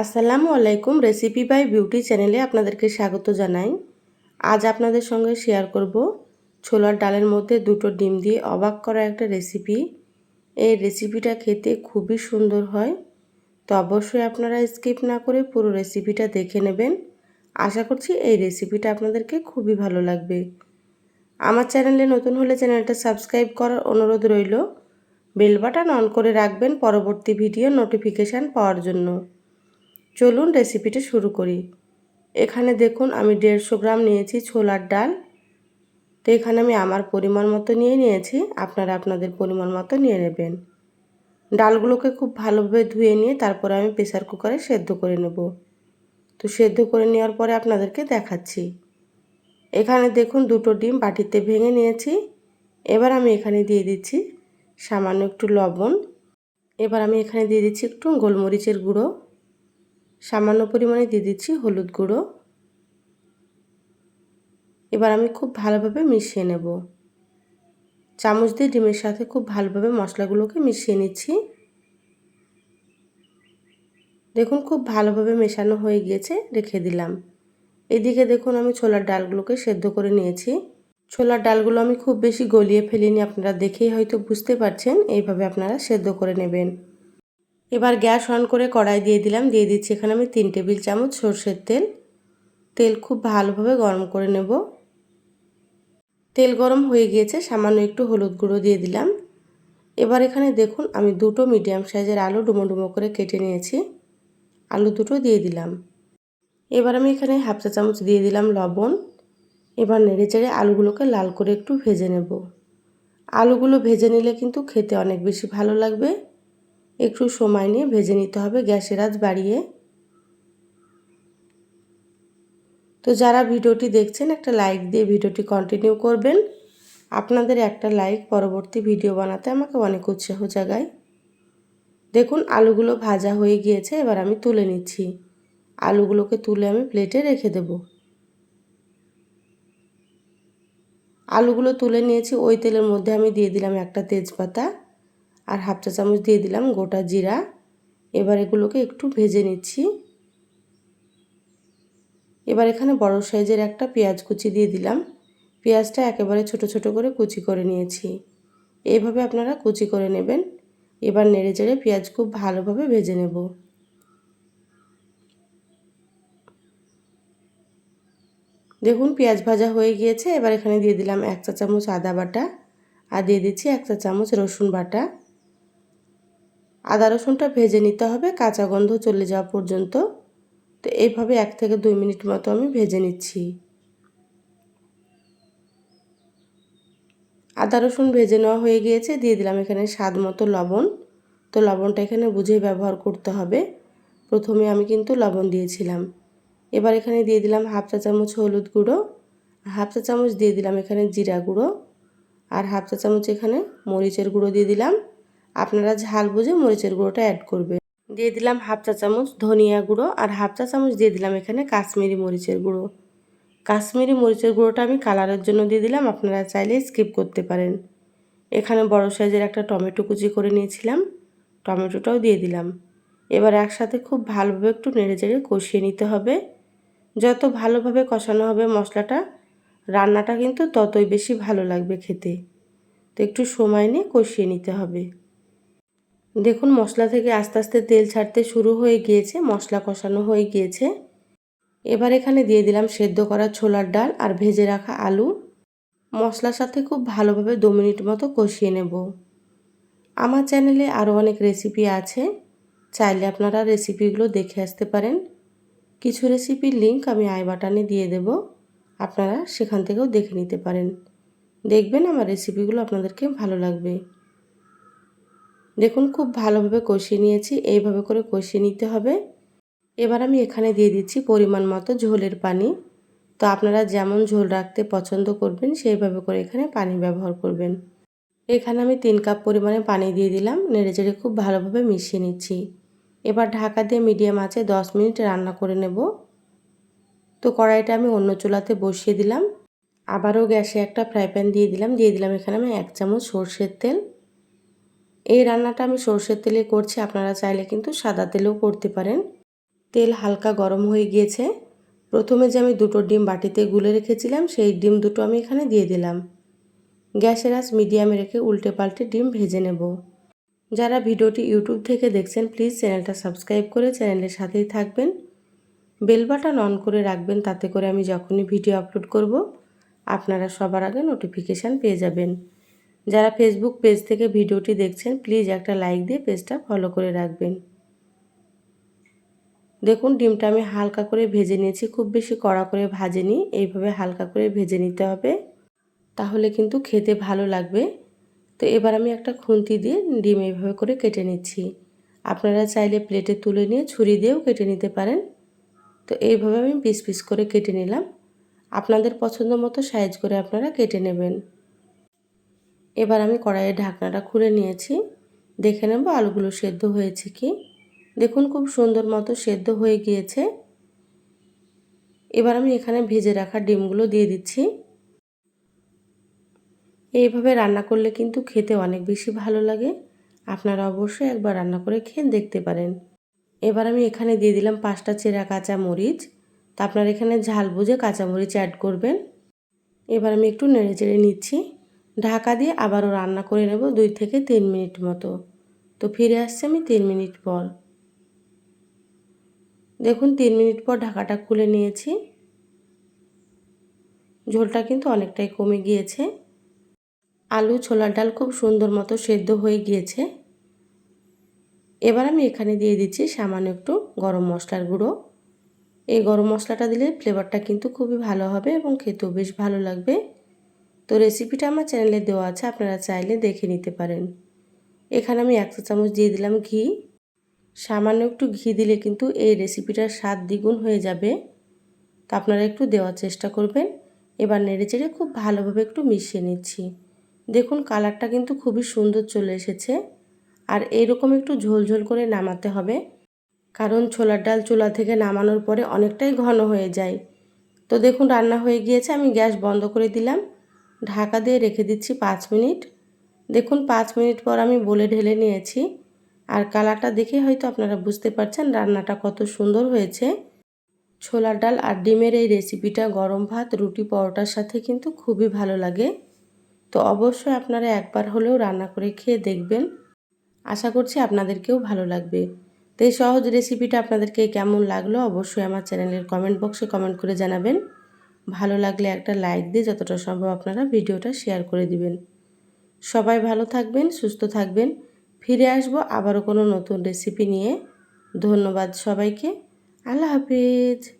আসসালামু আলাইকুম recipe by beauty চ্যানেলে আপনাদেরকে স্বাগত জানাই। আজ আপনাদের সঙ্গে শেয়ার করব ছোলার ডালের মধ্যে দুটো ডিম দিয়ে অবাক করা একটা রেসিপি এই রেসিপিটা খেতে খুবই সুন্দর হয়, তো অবশ্যই আপনারা স্কিপ না করে পুরো রেসিপিটা দেখে নেবেন। আশা করছি এই রেসিপিটা আপনাদেরকে খুবই ভালো লাগবে। আমার চ্যানেলে নতুন হলে চ্যানেলটা সাবস্ক্রাইব করার অনুরোধ রইল। বেল বাটন অন করে রাখবেন পরবর্তী ভিডিও নোটিফিকেশান পাওয়ার জন্য। চলুন রেসিপিটা শুরু করি। এখানে দেখুন, আমি দেড়শো গ্রাম নিয়েছি ছোলার ডাল। তো এখানে আমি আমার পরিমাণ মতো নিয়ে নিয়েছি, আপনারা আপনাদের পরিমাণ মতো নিয়ে নেবেন। ডালগুলোকে খুব ভালোভাবে ধুয়ে নিয়ে তারপরে আমি প্রেসার কুকারে সেদ্ধ করে নেব। তো সেদ্ধ করে নেওয়ার পরে আপনাদেরকে দেখাচ্ছি। এখানে দেখুন, দুটো ডিম বাটিতে ভেঙে নিয়েছি। এবার আমি এখানে দিয়ে দিচ্ছি সামান্য একটু লবণ। এবার আমি এখানে দিয়ে দিচ্ছি একটু গোলমরিচের গুঁড়ো। সামান্য পরিমাণে দিয়ে দিচ্ছি হলুদ গুঁড়ো। এবার আমি খুব ভালোভাবে মিশিয়ে নেব। চামচ দিয়ে ডিমের সাথে খুব ভালোভাবে মশলাগুলোকে মিশিয়ে নিচ্ছি। দেখুন খুব ভালোভাবে মেশানো হয়ে গিয়েছে, রেখে দিলাম। এদিকে দেখুন আমি ছোলার ডালগুলোকে সেদ্ধ করে নিয়েছি। ছোলার ডালগুলো আমি খুব বেশি গলিয়ে ফেলিনি, আপনারা দেখেই হয়তো বুঝতে পারছেন, এইভাবে আপনারা সেদ্ধ করে নেবেন। এবার গ্যাস অন করে কড়াই দিয়ে দিলাম, দিয়ে দিচ্ছি এখানে আমি তিন টেবিল চামচ সর্ষের তেল। তেল খুব ভালোভাবে গরম করে নেব। তেল গরম হয়ে গিয়েছে, সামান্য একটু হলুদ গুঁড়ো দিয়ে দিলাম। এবার এখানে দেখুন, আমি দুটো মিডিয়াম সাইজের আলু ডুমো ডুমো করে কেটে নিয়েছি। আলু দুটো দিয়ে দিলাম। এবার আমি এখানে হাফ চা চামচ দিয়ে দিলাম লবণ। এবার নেড়ে চেড়ে আলুগুলোকে লাল করে একটু ভেজে নেব। আলুগুলো ভেজে নিলে কিন্তু খেতে অনেক বেশি ভালো লাগবে। একটু সময় নিয়ে ভেজে নিতে হবে গ্যাসের আজ বাড়িয়ে। তো যারা ভিডিওটি দেখছেন, একটা লাইক দিয়ে ভিডিওটি কন্টিনিউ করবেন। আপনাদের একটা লাইক পরবর্তী ভিডিও বানাতে আমাকে অনেক উৎসাহ জাগায়। দেখুন, আলুগুলো ভাজা হয়ে গিয়েছে, এবার আমি তুলে নিচ্ছি। আলুগুলোকে তুলে আমি প্লেটে রেখে দেব। আলুগুলো তুলে নিয়েছি, ওই তেলের মধ্যে আমি দিয়ে দিলাম একটা তেজপাতা। আর হাফ চা চামচ দিয়ে দিলাম গোটা জিরা। এবার এগুলোকে একটু ভেজে নিচ্ছি। এবার এখানে বড় সাইজের একটা পেঁয়াজ কুচি দিয়ে দিলাম। পেঁয়াজটা একেবারে ছোট ছোট করে কুচি করে নিয়েছি। এইভাবে আপনারা কুচি করে নেবেন। এবার নেড়ে চেড়ে পেঁয়াজ খুব ভালোভাবে ভেজে নেব। দেখুন পেঁয়াজ ভাজা হয়ে গিয়েছে। এবার এখানে দিয়ে দিলাম এক চা চামচ আদা বাটা। আর দিয়ে দিচ্ছি এক চা চামচ রসুন বাটা। আদা রসুনটা ভেজে নিতে হবে, কাঁচা গন্ধ চলে যাওয়া পর্যন্ত। তো এইভাবে এক থেকে দুই মিনিট মতো আমি ভেজে নিচ্ছি। আদা রসুন ভেজে নেওয়া হয়ে গিয়েছে, দিয়ে দিলাম এখানে স্বাদ মতো লবণ। তো লবণটা এখানে বুঝে ব্যবহার করতে হবে। প্রথমে আমি কিন্তু লবণ দিয়েছিলাম। এবার এখানে দিয়ে দিলাম হাফ চা চামচ হলুদ গুঁড়ো, হাফ চা চামচ দিয়ে দিলাম এখানে জিরা গুঁড়ো, আর হাফ চা চামচ এখানে মরিচের গুঁড়ো দিয়ে দিলাম। আপনারা ঝাল বুঝে মরিচের গুঁড়োটা অ্যাড করবে দিয়ে দিলাম হাফ চা চামচ ধনিয়া গুঁড়ো আর হাফ চা চামচ দিয়ে দিলাম এখানে কাশ্মীরি মরিচের গুঁড়ো। কাশ্মীরি মরিচের গুঁড়োটা আমি কালারের জন্য দিয়ে দিলাম, আপনারা চাইলে স্কিপ করতে পারেন। এখানে বড় সাইজের একটা টমেটো কুচি করে নিয়েছিলাম, টমেটোটাও দিয়ে দিলাম। এবার একসাথে খুব ভালোভাবে একটু নেড়ে চেড়ে কষিয়ে নিতে হবে। যত ভালোভাবে কষানো হবে মশলাটা, রান্নাটা কিন্তু ততই বেশি ভালো লাগবে খেতে। তো একটু সময় নিয়ে কষিয়ে নিতে হবে। দেখুন, মশলা থেকে আস্তে আস্তে তেল ছাড়তে শুরু হয়ে গিয়েছে, মশলা কষানো হয়ে গিয়েছে। এবার এখানে দিয়ে দিলাম সেদ্ধ করা ছোলার ডাল আর ভেজে রাখা আলু। মশলার সাথে খুব ভালোভাবে দু মিনিট মতো কষিয়ে নেব। আমার চ্যানেলে আরও অনেক রেসিপি আছে, চাইলে আপনারা রেসিপিগুলো দেখে আসতে পারেন। কিছু রেসিপির লিঙ্ক আমি আই বাটানে দিয়ে দেব, আপনারা সেখান থেকেও দেখে নিতে পারেন। দেখবেন আমার রেসিপিগুলো আপনাদেরকে ভালো লাগবে। দেখুন, খুব ভালোভাবে কষিয়ে নিয়েছি। এইভাবে করে কষিয়ে নিতে হবে। এবার আমি এখানে দিয়ে দিচ্ছি পরিমাণ মতো ঝোলের পানি। তো আপনারা যেমন ঝোল রাখতে পছন্দ করবেন, সেইভাবে করে এখানে পানি ব্যবহার করবেন। এখানে আমি তিন কাপ পরিমাণে পানি দিয়ে দিলাম নেড়ে চেড়ে খুব ভালোভাবে মিশিয়ে নিচ্ছি। এবার ঢাকা দিয়ে মিডিয়াম আছে দশ মিনিট রান্না করে নেব। তো কড়াইটা আমি অন্য চুলাতে বসিয়ে দিলাম। আবারও গ্যাসে একটা ফ্রাই প্যান দিয়ে দিলাম। দিয়ে দিলাম এখানে আমি এক চামচ সর্ষের তেল। এই রান্নাটা আমি সর্ষের তেলে করছি, আপনারা চাইলে কিন্তু সাদা তেলেও করতে পারেন। তেল হালকা গরম হয়ে গিয়েছে। প্রথমে যে আমি দুটো ডিম বাটিতে গুলে রেখেছিলাম, সেই ডিম দুটো আমি এখানে দিয়ে দিলাম। গ্যাসের আঁচ মিডিয়ামে রেখে উল্টে পাল্টে ডিম ভেজে নেব। যারা ভিডিওটি ইউটিউব থেকে দেখছেন, প্লিজ চ্যানেলটা সাবস্ক্রাইব করে চ্যানেলের সাথেই থাকবেন। বেল বাটন অন করে রাখবেন, তাতে করে আমি যখনই ভিডিও আপলোড করব, আপনারা সবার আগে নোটিফিকেশান পেয়ে যাবেন। যারা ফেসবুক পেজ থেকে ভিডিওটি দেখছেন প্লিজ একটা লাইক দিয়ে পেজটা ফলো করে রাখবেন। দেখুন, ডিমটা আমি হালকা করে ভেজে নিয়েছি। খুব বেশি কড়া করে ভাজেনি, এইভাবে হালকা করে ভেজে নিতে হবে। তাহলে কিন্তু খেতে ভালো লাগবে। তো এবার আমি একটা খুন্তি দিয়ে ডিম এইভাবে করে কেটে নিচ্ছি। আপনারা চাইলে প্লেটে তুলে নিয়ে ছুরি দিয়েও কেটে নিতে পারেন। তো এইভাবে আমি পিস পিস করে কেটে নিলাম। আপনাদের পছন্দ মতো সাইজ করে আপনারা কেটে নেবেন। এবার আমি কড়াইয়ের ঢাকনাটা খুলে নিয়েছি। দেখে নেব আলুগুলো সেদ্ধ হয়েছে কি। দেখুন খুব সুন্দর মতো সেদ্ধ হয়ে গিয়েছে। এবার আমি এখানে ভেজে রাখা ডিমগুলো দিয়ে দিচ্ছি। এইভাবে রান্না করলে কিন্তু খেতে অনেক বেশি ভালো লাগে। আপনারা অবশ্যই একবার রান্না করে খেয়ে দেখতে পারেন। এবার আমি এখানে দিয়ে দিলাম পাঁচটা চেরা কাঁচা মরিচ। তা আপনার এখানে ঝাল বুঝে কাঁচামরিচ অ্যাড করবেন। এবার আমি একটু নেড়ে চেড়ে নিচ্ছি। ঢাকা দিয়ে আবারও রান্না করে নেব দুই থেকে তিন মিনিট মতো। তো ফিরে আসছে আমি তিন মিনিট পর। দেখুন, তিন মিনিট পর ঢাকাটা খুলে নিয়েছি। ঝোলটা কিন্তু অনেকটাই কমে গিয়েছে। আলু, ছোলার ডাল খুব সুন্দর মতো সেদ্ধ হয়ে গিয়েছে। এবার আমি এখানে দিয়ে দিচ্ছি সামান্য একটু গরম মশলার গুঁড়ো। এই গরম মশলাটা দিলে ফ্লেভারটা কিন্তু খুবই ভালো হবে এবং খেতেও বেশ ভালো লাগবে। তো রেসিপিটা আমার চ্যানেলে দেওয়া আছে, আপনারা চাইলে দেখে নিতে পারেন। এখানে আমি একশো চামচ দিয়ে দিলাম ঘি। সামান্য একটু ঘি দিলে কিন্তু এই রেসিপিটার স্বাদ দ্বিগুণ হয়ে যাবে। তো আপনারা একটু দেওয়ার চেষ্টা করবেন। এবার নেড়ে চেড়ে খুব ভালোভাবে একটু মিশিয়ে নিচ্ছি। দেখুন কালারটা কিন্তু খুবই সুন্দর চলে এসেছে। আর এইরকম একটু ঝোলঝোল করে নামাতে হবে। কারণ ছোলার ডাল চুলা থেকে নামানোর পরে অনেকটাই ঘন হয়ে যায়। তো দেখুন, রান্না হয়ে গিয়েছে। আমি গ্যাস বন্ধ করে দিলাম। ঢাকা দিয়ে রেখে দিচ্ছি পাঁচ মিনিট। দেখুন, পাঁচ মিনিট পর আমি বলে ঢেলে নিয়েছি। আর কালারটা দেখে হয়তো আপনারা বুঝতে পারছেন রান্নাটা কত সুন্দর হয়েছে। ছোলার ডাল আর ডিমের এই রেসিপিটা গরম ভাত, রুটি, পরোটার সাথে কিন্তু খুবই ভালো লাগে। তো অবশ্যই আপনারা একবার হলেও রান্না করে খেয়ে দেখবেন। আশা করছি আপনাদেরকেও ভালো লাগবে। তো এই সহজ রেসিপিটা আপনাদেরকে কেমন লাগল অবশ্যই আমার চ্যানেলের কমেন্ট বক্সে কমেন্ট করে জানাবেন। ভালো লাগলে একটা লাইক দিয়ে যতটা সম্ভব আপনারা ভিডিওটা শেয়ার করে দিবেন। সবাই ভালো থাকবেন, সুস্থ থাকবেন। ফিরে আসব আবারও কোনো নতুন রেসিপি নিয়ে। ধন্যবাদ সবাইকে। আল্লাহ হাফিজ।